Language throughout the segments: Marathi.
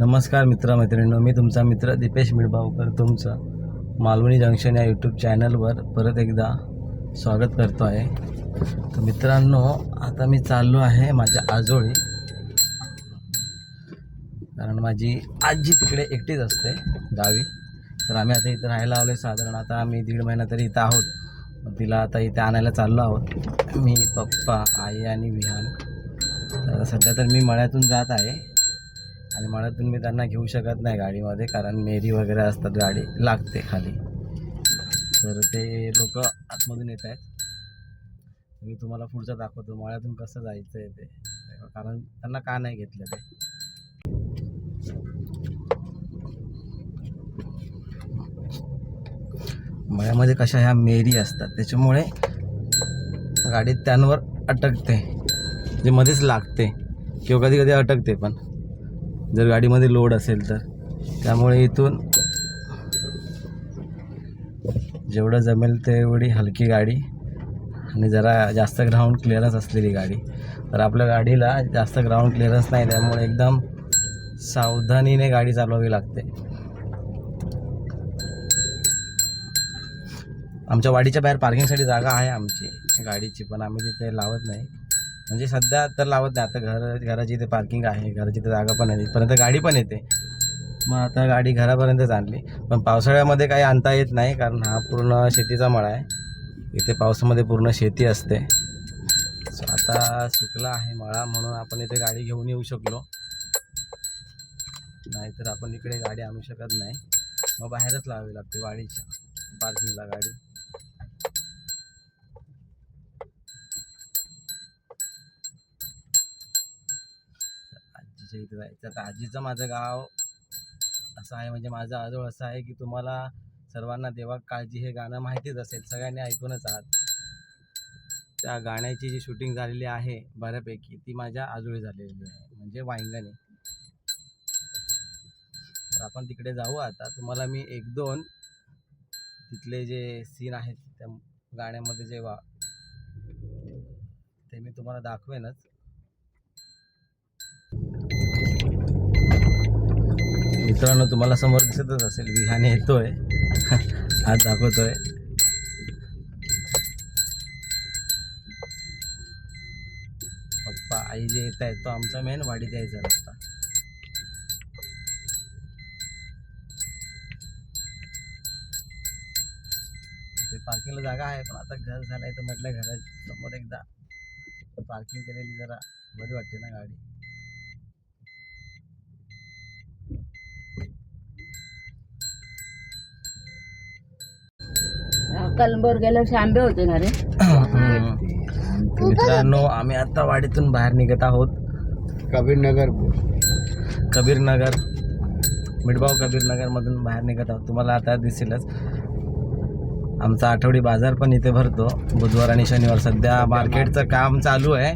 नमस्कार मित्रमैत्रिणींनो मी तुमचा मित्र दीपेश मिळबावकर तुमचं मालवणी जंक्शन या यूट्यूब चॅनलवर परत एकदा स्वागत करतो आहे. तर मित्रांनो आता मी चाललो आहे माझ्या आजोळी. कारण माझी आजी तिकडे एकटीच असते गावी. तर आम्ही आता इथं राहायला आलो आहे साधारण आता आम्ही दीड महिना तरी इथं आहोत. तिला आता इथे आणायला चाललो आहोत. मी पप्पा आई आणि विहान. तर सध्या तर मी मळ्यातून जात आहे. आणि मळ्यातून मी त्यांना घेऊ शकत नाही गाडीमध्ये कारण मेरी वगैरे असतात गाडी लागते खाली. तर ते लोक आतमधून येत आहेत. मी तुम्हाला पुढचं दाखवतो मळ्यातून कसं जायचं आहे ते. कारण त्यांना का नाही घेतलं ते? मळ्यामध्ये कशा ह्या मेरी असतात त्याच्यामुळे गाडी त्यांवर अटकते. जे मध्येच लागते. किंवा कधी कधी अटकते पण. जर गाडीमध्ये लोड असेल तर. त्यामुळे इथून जेवढं जमेल तेवढी हलकी गाडी आणि जरा जास्त ग्राउंड क्लिअरन्स असलेली गाडी. तर आपल्या गाडीला जास्त ग्राउंड क्लिअरन्स नाही त्यामुळे एकदम सावधानीने गाडी चालवावी लागते. आमच्या वाडीच्या बाहेर पार्किंगसाठी जागा आहे आमची गाडीची पण आम्ही तिथे लावत नाही. म्हणजे सध्या तर लावत नाही. आता घर घराची इथे पार्किंग आहे घराची इथे जागा पण आहे इथपर्यंत गाडी पण येते. मग आता गाडी घरापर्यंतच आणली. पण पावसाळ्यामध्ये काही आणता येत नाही कारण हा पूर्ण शेतीचा मळा आहे. इथे पावसामध्ये पूर्ण शेती असते. सो आता सुकला आहे मळा म्हणून आपण इथे गाडी घेऊन येऊ शकलो. नाहीतर आपण इकडे गाडी आणू शकत नाही. मग बाहेरच लावावी लागते वाडीच्या पार्किंगला गाडी. आजीच्या इथे जायचं. आता आजीचं माझं गाव असं आहे म्हणजे माझं आजोळ असं आहे की तुम्हाला सर्वांना देवा काळजी हे गाणं माहितीच असेल. सगळ्यांनी ऐकूनच आहात. त्या गाण्याची जी शूटिंग झालेली आहे बऱ्यापैकी ती माझ्या आजोळी झालेली आहे म्हणजे वांगणी तर आपण तिकडे जाऊ आता. तुम्हाला मी एक दोन तिथले जे सीन आहेत त्या गाण्यामध्ये जे वा ते मी तुम्हाला दाखवेनच. मित्रांनो तुम्हाला समोर दिसतच असेल विहाने येतोय हात दाखवतोय. पप्पा आई जे येत आहे तो आमचा मेन वाडीत द्यायचा रस्ता. ते पार्किंगला जागा आहे पण आता घर झालंय तर म्हटलं घरा समोर एकदा पार्किंग केलेली जरा बरी वाटते ना गाडी. कलंबर गेल्या वर्षी आंबे होते ना रे? तर मित्रांनो आम्ही आता वाडीतून बाहेर निघत आहोत. कबीर नगर. कबीर नगर. मिठभाव कबीर नगरमधून बाहेर निघत आहोत. तुम्हाला आता दिसेलच. आमचा आठवडी बाजार पण इथे भरतो. बुधवार आणि शनिवार. सध्या मार्केटचं काम चालू आहे.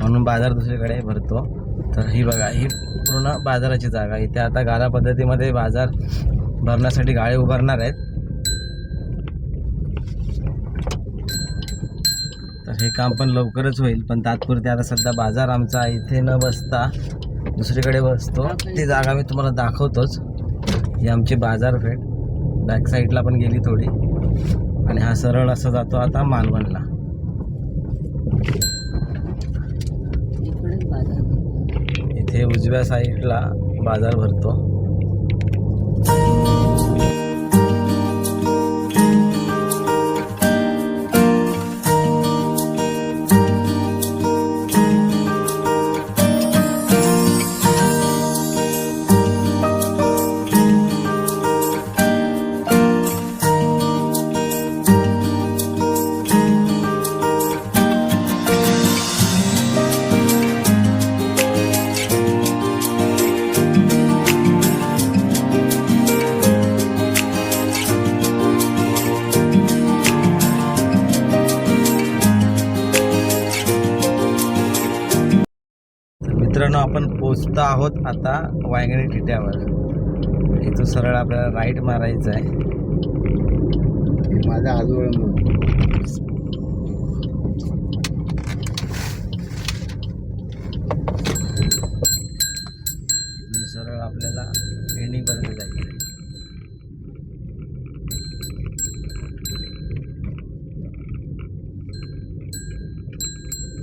म्हणून बाजार दुसरीकडे भरतो. तर ही बघा ही पूर्ण बाजाराची जागा. इथे आता गाला पद्धतीमध्ये बाजार भरण्यासाठी गाळे उभारणार आहेत. तर हे काम पण लवकरच होईल पण तात्पुरते आता सध्या बाजार आमचा इथे न बसता दुसरीकडे बसतो. ती जागा मी तुम्हाला दाखवतोच. ही आमची बाजारपेठ बॅक साईडला पण गेली थोडी. आणि हा सरळ असा जातो आता मालवणला. इथे उजव्या साईडला बाजार भरतो. तर पोचलो आहोत आता वायंगणी टिट्यावर इथून सरळ आपल्याला राईट मारायचं आहे. माझा आजोळ सरळ आपल्याला पेंडिंगपर्यंत जायचं आहे.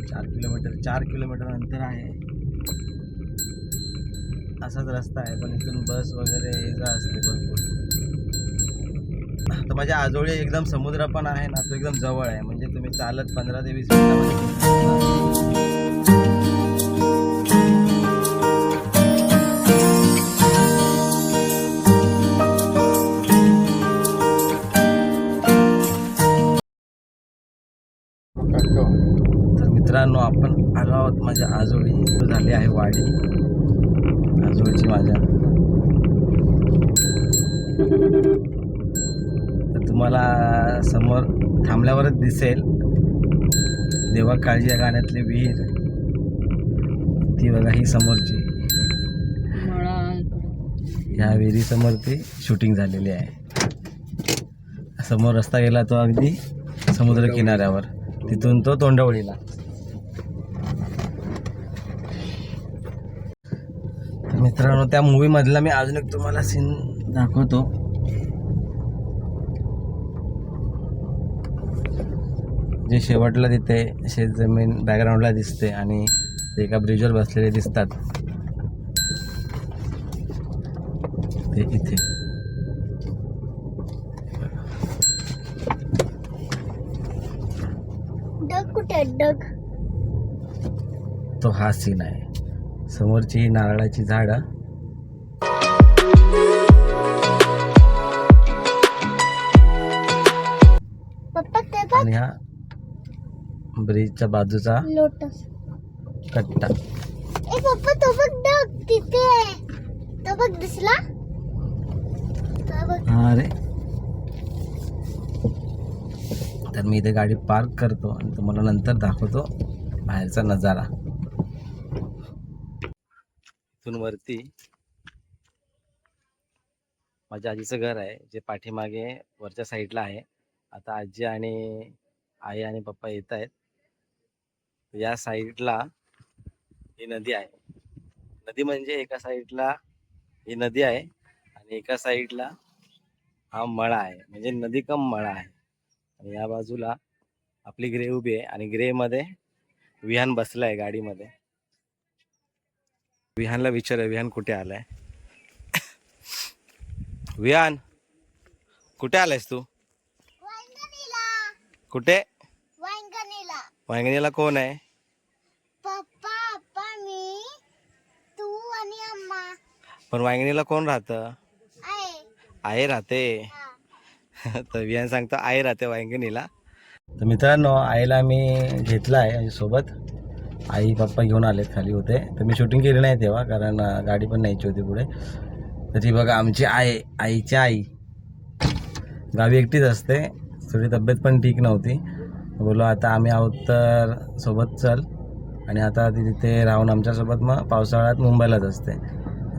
चार किलोमीटर चार किलोमीटर अंतर आहे. असाच रस्ता आहे पण इथून बस वगैरे ये जा असते भरपूर. तर माझ्या आजोळी एकदम समुद्र पण आहे ना तो एकदम जवळ आहे. म्हणजे तुम्ही चालत पंधरा ते वीस मिनिटामध्ये तर मित्रांनो आपण आलो आहोत माझ्या आजोळी. झाली आहे वाडी. आजोळची माझ्या. तर तुम्हाला समोर थांबल्यावरच दिसेल. देवा काळजी या गाण्यातली विहीर ती बघा ही समोरची. ह्या विहिरीसमोर ती शूटिंग झालेली आहे. समोर रस्ता गेला तो अगदी समुद्र किनाऱ्यावर. तिथून तो तोंडवळीला. मित्रांनो त्या मूवी मधला मी अजून एक तुम्हाला सीन दाखवतो. जे शेवटला तिथे शेत जमीन बॅकग्राऊंडला दिसते आणि ते एका ब्रिजवर बसलेले दिसतात. ते इथे. डग कुठे डग. तो हा सीन आहे. समोरची ही नारळाची झाडं. आणि हा ब्रिजच्या बाजूचा लोटस. कट्टा. ए पप्पा तो बघ डग तिथे. तो बघ दिसला. तो बघ. हा रे तर मी इथे गाडी पार्क करतो आणि तुम्हाला नंतर दाखवतो बाहेरचा नजारा. इथून वरती माझ्या आजीचं घर आहे जे पाठीमागे वरच्या साईडला आहे. आता आजी आणि आई आणि पप्पा येत आहेत. या साईडला ही नदी आहे. नदी म्हणजे एका साईडला ही नदी आहे आणि एका साईडला हा मळा आहे. म्हणजे नदी कम मळा आहे. आणि या बाजूला आपली ग्रे उभी आहे आणि ग्रेमध्ये विहान बसलं आहे गाडीमध्ये. विहानला विचारूया विहान कुठे आलाय? विहान कुठे आलायस तू? कुठे? वांगणीला. कोण आहे? पण वांगणीला कोण राहतं? आई राहते. तर विहान सांगतो आई राहते वांगणीला. तर मित्रांनो आईला मी घेतला आहे सोबत आई पप्पा घेऊन आलेत खाली होते. तर मी शूटिंग केली नाही तेव्हा कारण गाडी पण न्यायची होती पुढे. तर ती बघा आमची आई आईची आई. गावी एकटीच असते. थोडी तब्येत पण ठीक नव्हती. बोलो आता आम्ही आहोत तर सोबत चल. आणि आता ती तिथे राहून आमच्यासोबत मग पावसाळ्यात मुंबईलाच असते.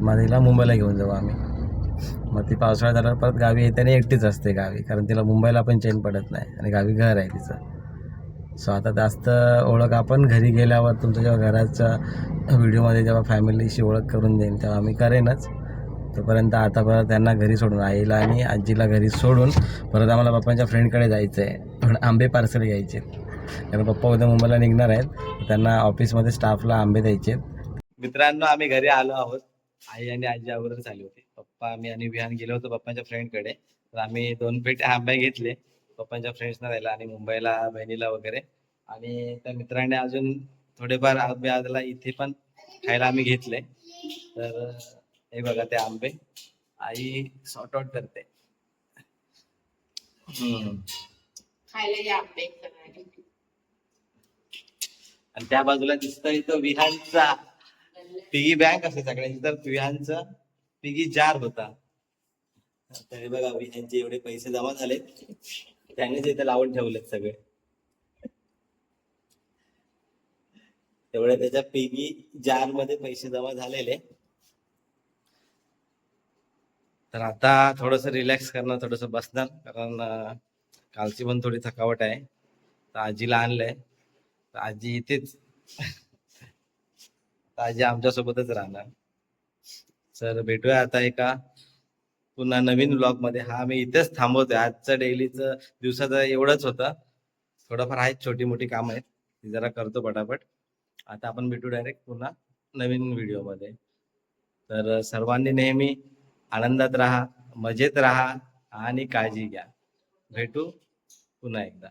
मग तिला मुंबईला घेऊन जाऊ आम्ही. मग ती पावसाळा झाल्यावर परत गावी येते आणि एकटीच असते गावी कारण तिला मुंबईला पण चेन पडत नाही आणि गावी घर आहे तिचं. सो आता जास्त ओळख आपण घरी गेल्यावर तुमच्या जेव्हा घराच्या व्हिडिओमध्ये जेव्हा फॅमिलीशी ओळख करून देईन तेव्हा आम्ही करेनच. तोपर्यंत आता परत त्यांना घरी सोडून आईला आणि आजीला घरी सोडून परत आम्हाला पप्पांच्या फ्रेंडकडे जायचं आहे आंबे पार्सल घ्यायचे. कारण पप्पा उद्या मुंबईला निघणार आहेत त्यांना ऑफिसमध्ये स्टाफला आंबे द्यायचे मित्रांनो आम्ही घरी आलो आहोत. आई आणि आजी अगोदर आली होती. पप्पा आम्ही आणि विहान गेलो होतो पप्पांच्या फ्रेंडकडे तर आम्ही दोन पेटे आंबे घेतले. पप्पांच्या फ्रेंड्सना द्यायला आणि मुंबईला बहिणीला वगैरे. आणि त्या मित्राने अजून थोडेफार आंबे आजला इथे पण खायला आम्ही घेतले. तर हे बघा ते आंबे. आई सॉर्ट आउट करते. आणि त्या बाजूला दिसतोय तो विहानचा पिगी बँक असते सगळ्यांची. तर विहानचा पिगी जार होता. तर हे बघा विहानचे एवढे पैसे जमा झाले त्यांनीच इथे लावून ठेवलेत सगळे. तेवढे त्याच्या पिगी जारमध्ये पैसे जमा झालेले. तर आता थोडस रिलॅक्स करणार थोडस बसणार कारण कालची पण थोडी थकावट आहे. तर आजीला आणलंय. तर आजी इथेच. आजी आमच्या सोबतच राहणार. तर भेटूया आता एका पुन्हा नवीन ब्लॉगमध्ये हा मी इथेच थांबवतोय. आजचं डेलीचं दिवसाचं एवढंच होतं. थोडंफार आहेत छोटी मोठी कामं आहेत. ती जरा करतो पटापट. आता आपण भेटू डायरेक्ट पुन्हा नवीन व्हिडिओमध्ये तर सर्वांनी नेहमी आनंदात राहा मजेत राहा आणि काळजी घ्या. भेटू पुन्हा एकदा.